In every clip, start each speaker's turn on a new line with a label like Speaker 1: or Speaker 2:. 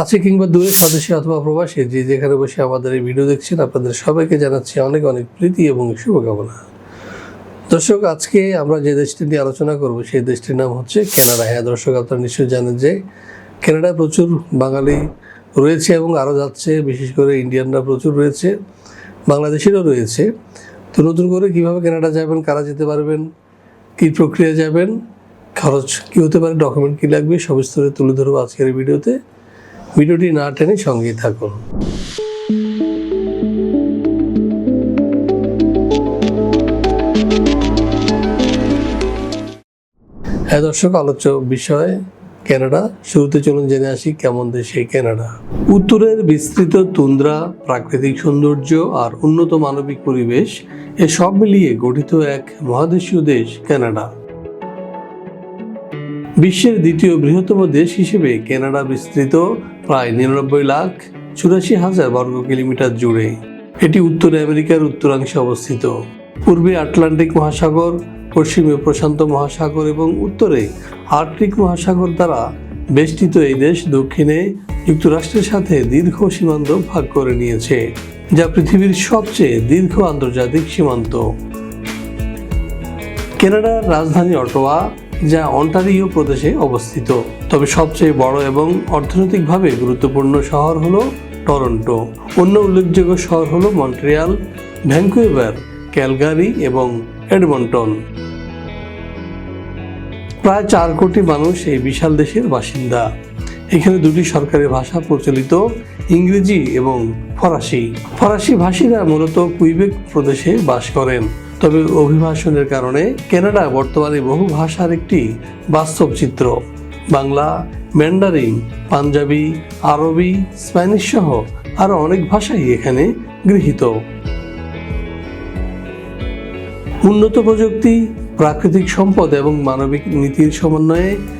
Speaker 1: কাছে কিংবা দূরে স্বদেশী অথবা প্রবাসী, যে যেখানে বসে আমাদের এই ভিডিও দেখছেন, আপনাদের সবাইকে জানাচ্ছি অনেক অনেক প্রীতি এবং শুভকামনা। দর্শক, আজকে আমরা যে দেশটি নিয়ে আলোচনা করব, সেই দেশটির নাম হচ্ছে কানাডা। হ্যাঁ দর্শক, আপনারা নিশ্চয়ই জানেন যে কানাডায় প্রচুর বাঙালি রয়েছে এবং আরও যাচ্ছে, বিশেষ করে ইন্ডিয়ানরা প্রচুর রয়েছে, বাংলাদেশেরও রয়েছে। তো নতুন করে কীভাবে কানাডা যাবেন, কারা যেতে পারবেন, কী প্রক্রিয়া যাবেন, খরচ কী হতে পারে ডকুমেন্ট কী লাগবে সবিস্তরে তুলে ধরবো আজকের ভিডিওতে ভিডিওটি না টেনে সঙ্গেই থাকুন। হ্যাঁ দর্শক, আলোচ্য বিষয় কানাডা। শুরুতে চলুন জেনে আসি কেমন দেশ এই কানাডা। উত্তরের বিস্তৃত তুন্দ্রা, প্রাকৃতিক সৌন্দর্য আর উন্নত মানবিক পরিবেশ, এ সব মিলিয়ে গঠিত এক মহাদেশীয় দেশ কানাডা। বিশ্বের দ্বিতীয় বৃহত্তম দেশ হিসেবে কানাডা বিস্তৃত প্রায় নিরানব্বই লাখ চুরাশি হাজার বর্গ কিলোমিটার জুড়ে। এটি উত্তর আমেরিকার উত্তরাংশে অবস্থিত। পূর্বে আটলান্টিক মহাসাগর, পশ্চিমে প্রশান্ত মহাসাগর এবং উত্তরে আর্কটিক মহাসাগর দ্বারা বেষ্টিত এই দেশ দক্ষিণে যুক্তরাষ্ট্রের সাথে দীর্ঘ সীমান্ত ভাগ করে নিয়েছে, যা পৃথিবীর সবচেয়ে দীর্ঘ আন্তর্জাতিক সীমান্ত। কানাডার রাজধানী অটোয়া যা অন্টারিও প্রদেশে অবস্থিত। তবে সবচেয়ে বড় এবং অর্থনৈতিকভাবে গুরুত্বপূর্ণ শহর হল টরন্টো। অন্য উল্লেখযোগ্য শহর হল মন্ট্রিয়াল ভ্যাঙ্কুইভার ক্যালগারি এবং এডমন্টন। প্রায় চার কোটি মানুষ এই বিশাল দেশের বাসিন্দা। এখানে দুটি সরকারি ভাষা প্রচলিত, ইংরেজি এবং ফরাসি। ফরাসি ভাষীরা মূলত কুইবেক প্রদেশে বাস করেন। তবে অভিবাসনের কারণে কানাডা বর্তমানে বহু ভাষার একটি বাস্তব চিত্র। বাংলা, ম্যান্ডারিন, পাঞ্জাবি, আরবি, স্প্যানিশ সহ আরও অনেক ভাষাই এখানে গৃহীত। উন্নত প্রযুক্তি, প্রাকৃতিক সম্পদ এবং মানবিক নীতির সমন্বয়ে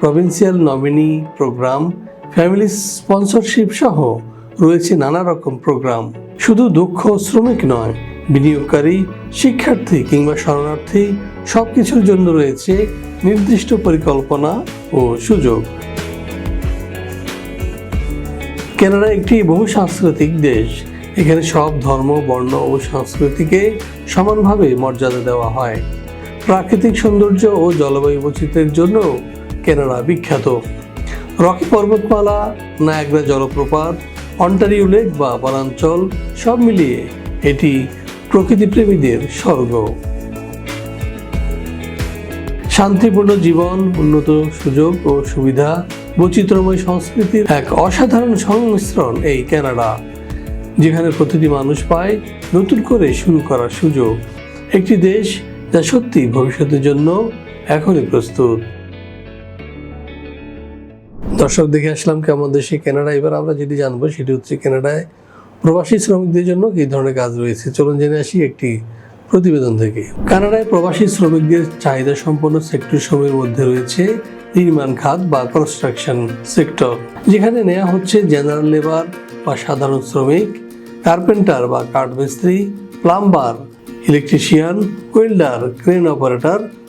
Speaker 1: provincial nominee programme family sponsorship সহ রয়েছে নানা রকম প্রোগ্রাম শুধু দক্ষ শ্রমিক নয়, বিনিয়োগকারী, শিক্ষার্থী কিংবা শরণার্থী সব কিছুর জন্য রয়েছে নির্দিষ্ট পরিকল্পনা ও সুযোগ। কানাডা একটি বহু সাংস্কৃতিক দেশ। এখানে সব ধর্ম, বর্ণ ও সংস্কৃতিকে সমানভাবে মর্যাদা দেওয়া হয়। প্রাকৃতিক সৌন্দর্য ও জলবায়ু বৈচিত্র্যের জন্য কানাডা বিখ্যাত। রকি পর্বতমালা, নায়াগ্রা জলপ্রপাত, অন্টারিও লেক বা বনাঞ্চল সব মিলিয়ে এটি প্রকৃতিপ্রেমীদের স্বর্গ। শান্তিপূর্ণ জীবন, উন্নত সুযোগ ও সুবিধা, বৈচিত্র্যময় সংস্কৃতির এক অসাধারণ সংমিশ্রণ এই কানাডা যেখানে প্রতিটি মানুষ পায় নতুন করে শুরু করার সুযোগ। একটি দেশ যা সত্যি ভবিষ্যতের জন্য এখনই প্রস্তুত। দর্শক দেখে আসলাম কেমন দেশে কানাডা। এবার আমরা যেটি জানব সেটি হচ্ছে কানাডায় প্রবাসী শ্রমিকদের জন্য কী ধরনের কাজ রয়েছে? চলুন জেনে আসি একটি প্রতিবেদন থেকে। কানাডায় প্রবাসী শ্রমিকদের চাহিদা সম্পন্ন সেক্টর সমূহের মধ্যে রয়েছে নির্মাণ খাত বা কনস্ট্রাকশন সেক্টর যেখানে নেওয়া হচ্ছে জেনারেল লেবার বা সাধারণ শ্রমিক কার্পেন্টার বা কাঠমিস্ত্রি plumber electrician welder crane operator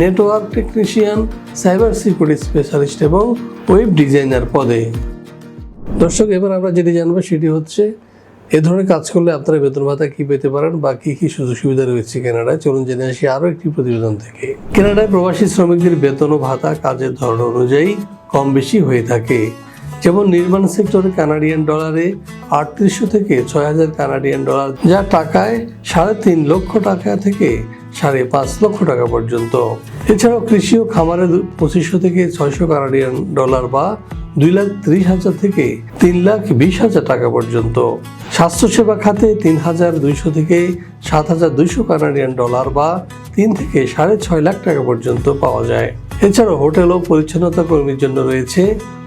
Speaker 1: network technician cyber security specialist এবং ওয়েব ডিজাইনার পদে। দর্শক, এবার আমরা যেটি জানব সেটি হচ্ছে, এ ধরনের কাজ করলে আপনারা বেতন ভাতা কি পেতে পারেন বা কি কি সুযোগ সুবিধা রয়েছে কানাডায়? চলুন জেনে আসি আরও একটি প্রতিবেদন থেকে। কানাডায় প্রবাসী শ্রমিকদের বেতন ও ভাতা কাজের ধরন অনুযায়ী কম বেশি হয়ে থাকে। যেমন নির্মাণ সেক্টরে কানাডিয়ান ডলারে আটত্রিশশো থেকে ছয় হাজার কানাডিয়ান ডলার, যা টাকায় সাড়ে তিন লক্ষ টাকা থেকে সাড়ে পাঁচ লক্ষ টাকা পর্যন্ত। এছাড়াও কৃষি ও খামারে পঁচিশশো থেকে ছয়শো কানাডিয়ান ডলার বা দুই লাখ ত্রিশ হাজার থেকে তিন লাখ বিশ হাজার টাকা পর্যন্ত। স্বাস্থ্যসেবা খাতে তিন হাজার দুইশো থেকে সাত হাজার দুইশো কানাডিয়ান ডলার বা তিন থেকে সাড়ে ছয় লাখ টাকা পর্যন্ত পাওয়া যায়। এছাড়াও হোটেল ও পরিচ্ছন্নতা কর্মীর জন্য রয়েছে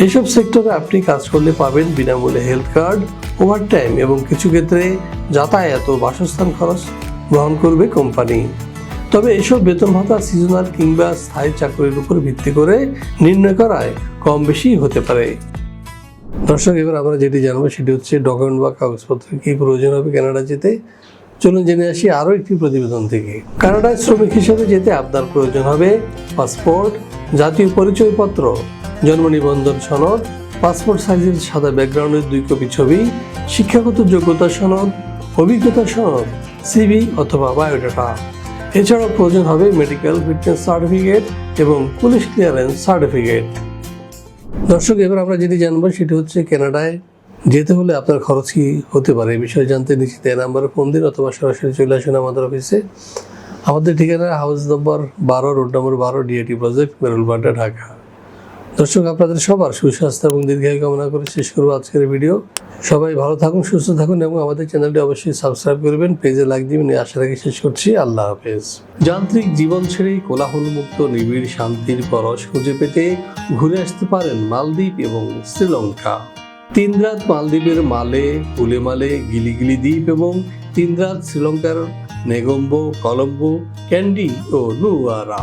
Speaker 1: এসব সেক্টরে আপনি কাজ করলে পাবেন বিনামূল্যে হেলথ কার্ড, ওভারটাইম এবং কিছু ক্ষেত্রে যাতায়াত ও বাসস্থান খরচ গ্রহণ করবে কোম্পানি। তবে এসব বেতন ভাতা সিজনাল কিংবা স্থায়ী চাকরির উপর ভিত্তি করে নির্ণয় করায় কম বেশি হতে পারে। দর্শক, এবার আমরা যেটি জানব সেটি হচ্ছে ডকুমেন্ট বা কাগজপত্র কি প্রয়োজন হবে কানাডা যেতে? চলুন জেনে আসি আরও একটি প্রতিবেদন থেকে। কানাডায় শ্রমিক হিসেবে যেতে আপনার প্রয়োজন হবে পাসপোর্ট, জাতীয় পরিচয়পত্র জন্ম নিবন্ধন সনদ, পাসপোর্ট সাইজের সাদা ব্যাকগ্রাউন্ডের দুই কপি ছবি, শিক্ষাগত যোগ্যতা সনদ, অভিজ্ঞতা সনদ সিভি অথবা বায়োডাটা। এছাড়াও প্রয়োজন হবে মেডিকেল ফিটনেস সার্টিফিকেট এবং পুলিশ ক্লিয়ারেন্স সার্টিফিকেট দর্শক, এবার আমরা যেটি জানব সেটি হচ্ছে কানাডায় যেতে হলে আপনার খরচ কি হতে পারে? এই বিষয়ে জানতে নিশ্চিত এই নাম্বারে ফোন দিন অথবা সরাসরি চলে আসুন আমাদের অফিসে আমাদের ঠিকানা হাউস নম্বর বারো রোড নম্বর বারো ডিএটি প্রজেক্ট মেরুলবাড্ডা ঢাকা। দর্শক, আপনাদের সবার সুস্বাস্থ্য এবং দীর্ঘায়ু কামনা করে শেষ করব আজকের ভিডিও। সবাই ভালো থাকুন, সুস্থ থাকুন এবং আমাদের চ্যানেলটি অবশ্যই সাবস্ক্রাইব করবেন, পেজে লাইক দিবেন। আশা রাখি শেষ করছি। আল্লাহ হাফেজ। যান্ত্রিক জীবন ছেড়ে কোলাহলমুক্ত, নিবিড়, শান্তির পরশ খুঁজে পেতে ঘুরে আসতে পারেন মালদ্বীপ এবং শ্রীলঙ্কা। তিন রাত মালদ্বীপের মালে উলেমালে গিলিগিলি দ্বীপ এবং তিন রাত শ্রীলঙ্কার নেগম্বো, কলম্বো, ক্যান্ডি ও নুয়ারা